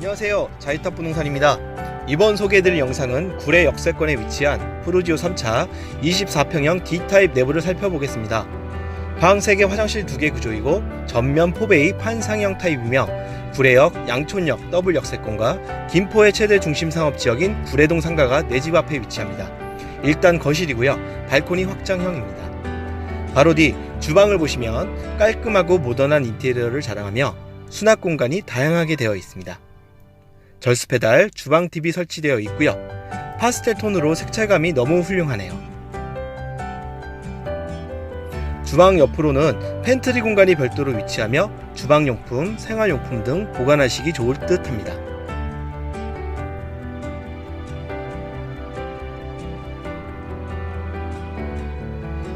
안녕하세요. 자이탑 부동산입니다. 이번 소개해드릴 영상은 구례 역세권에 위치한 푸르지오 3차 24평형 D타입 내부를 살펴보겠습니다. 방 3개 화장실 2개 구조이고 전면 포베이 판상형 타입이며 구례역 양촌역 더블 역세권과 김포의 최대 중심 상업 지역인 구례동 상가가 내 집 앞에 위치합니다. 일단 거실이고요. 발코니 확장형입니다. 바로 뒤 주방을 보시면 깔끔하고 모던한 인테리어를 자랑하며 수납 공간이 다양하게 되어 있습니다. 절수 페달, 주방 TV 설치되어 있고요. 파스텔 톤으로 색彩감이 너무 훌륭하네요. 주방 옆으로는 팬트리 공간이 별도로 위치하며 주방용품, 생활용품 등 보관하시기 좋을 듯 합니다.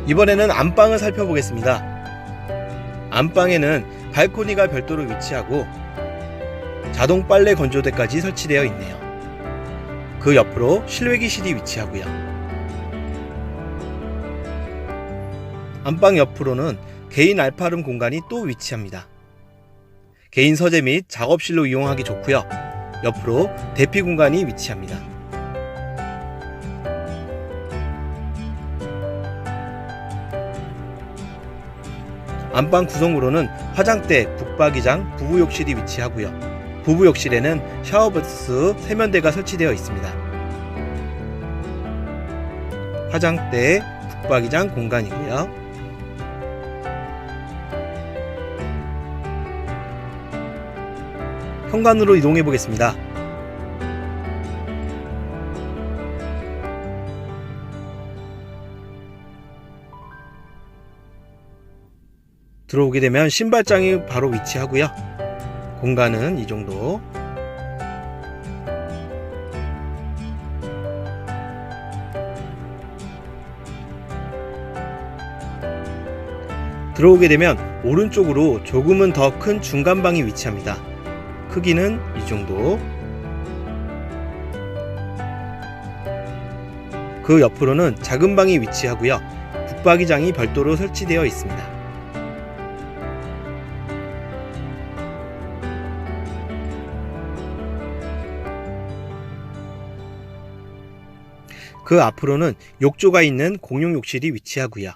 이번에는 안방을 살펴보겠습니다. 안방에는 발코니가 별도로 위치하고 자동 빨래 건조대까지 설치되어 있네요. 그 옆으로 실외기실이 위치하고요. 안방 옆으로는 개인 알파룸 공간이 또 위치합니다. 개인 서재 및 작업실로 이용하기 좋고요. 옆으로 대피 공간이 위치합니다. 안방 구성으로는 화장대, 북박이장, 부부욕실이 위치하고요. 부부 욕실에는 샤워부스 세면대가 설치되어 있습니다. 화장대, 북박이장 공간이고요. 현관으로 이동해 보겠습니다. 들어오게 되면 신발장이 바로 위치하고요. 공간은 이 정도. 들어오게 되면 오른쪽으로 조금은 더 큰 중간방이 위치합니다. 크기는 이 정도. 그 옆으로는 작은 방이 위치하고요. 북박이장이 별도로 설치되어 있습니다. 그 앞으로는 욕조가 있는 공용 욕실이 위치하고요.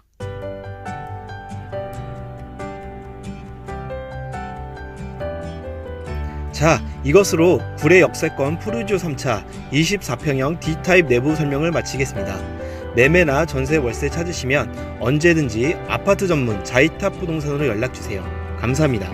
자, 이것으로 구례 역세권 푸르지오 3차 24평형 D타입 내부 설명을 마치겠습니다. 매매나 전세 월세 찾으시면 언제든지 아파트 전문 자이탑 부동산으로 연락 주세요. 감사합니다.